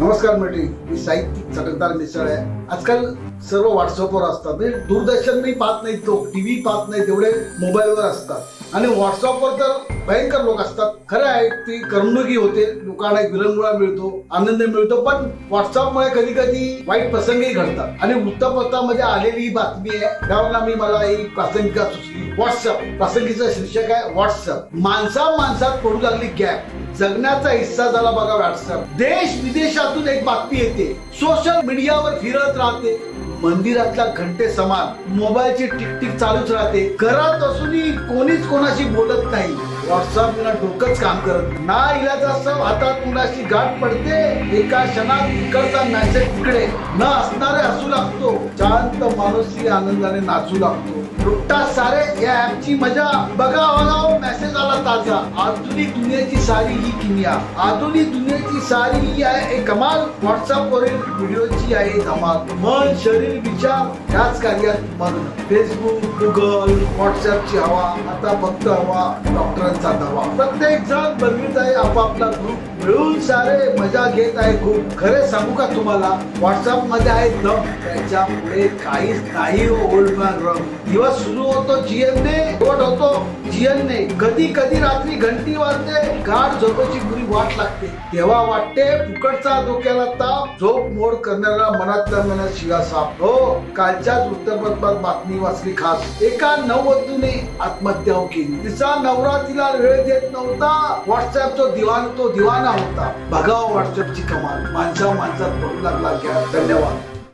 नमस्कार मंडळी मी साहित्यिक चटकदार मिसळ आहे. आजकाल सर्व व्हॉट्सअपवर असतात. म्हणजे दूरदर्शन मी पाहत नाही तो टी व्ही पाहत नाही तेवढे मोबाईलवर असतात. आणि व्हॉट्सअपवर तर भयंकर लोक असतात. खरं आहे ती करमणुकी होते. लोकांना एक विरंगुळा मिळतो आनंद मिळतो पण व्हॉट्सअपमुळे कधी कधी वाईट प्रसंगही घडतात. आणि वृत्तपत्रामध्ये आलेली ही बातमी आहे त्यावर मी मला ही प्रासंगिका सुचली व्हॉट्सअप प्रासंगीचं शीर्षक आहे व्हॉट्सअप माणसा माणसात पडू लागली गॅप जगण्याचा हिस्सा झाला बघा व्हॉट्सअप देश विदेशातून एक बातमी येते. सोशल मीडियावर फिरत राहते. मंदिरातल्या घंटे समान. मोबाईलची टिकटिक चालूच राहते. घरात असूनही कोणीच कोणाशी बोलत नाही. व्हॉट्सअप विना डोकंच काम करत ना इलाज असं हातात कुणाशी गाठ पडते. एका क्षणात इकडचा मेसेज तिकडे. न असणारे हसू लागतो. शांत माणूसही आनंदाने नाचू लागतो. रुट्टा सारे या ऍपची मजा. बघा बघा मेसेज आला आधुनिक दुनियेची सारी ही किमिया आधुनिक दुनियेची सारी ही आहे एक कमाल. व्हॉट्सअप वरील व्हिडिओची आहे धमाल. मन शरीर विचार याच कार्यात मग्न. फेसबुक गुगल व्हॉट्सअपची हवा आता फक्त हवा डॉक्टरांचा दवा. प्रत्येक जण बनवित आहे आपापला ग्रुप मिळून सारे मजा घेत आहे खूप खरे सांगू का तुम्हाला? व्हॉट्सअपमध्ये आहे दम त्याच्या पुढे काहीच नाही हो, ओल्ड मॅन रंग. दिवस सुरू होतो जीएम ने. होतो. जियनने कधी कधी रात्री घंटी वाजते गाढ झोपेची बुरी वाट लागते. तेव्हा वाटते फुकटचा डोक्याला ताप झोप मोड करणाऱ्या मनातल्या मनात शिवा साप हो कालच्याच वृत्तपत्रात बातमी वाचली खास. एका नववधूने आत्महत्या केली. तिचा नवरा तिला वेळ देत नव्हता. व्हॉट्सअप तो दिवाण तो दिवाना होता. बघा व्हॉट्सअपची कमाल. माणसा माणसात पडू लागला धन्यवाद.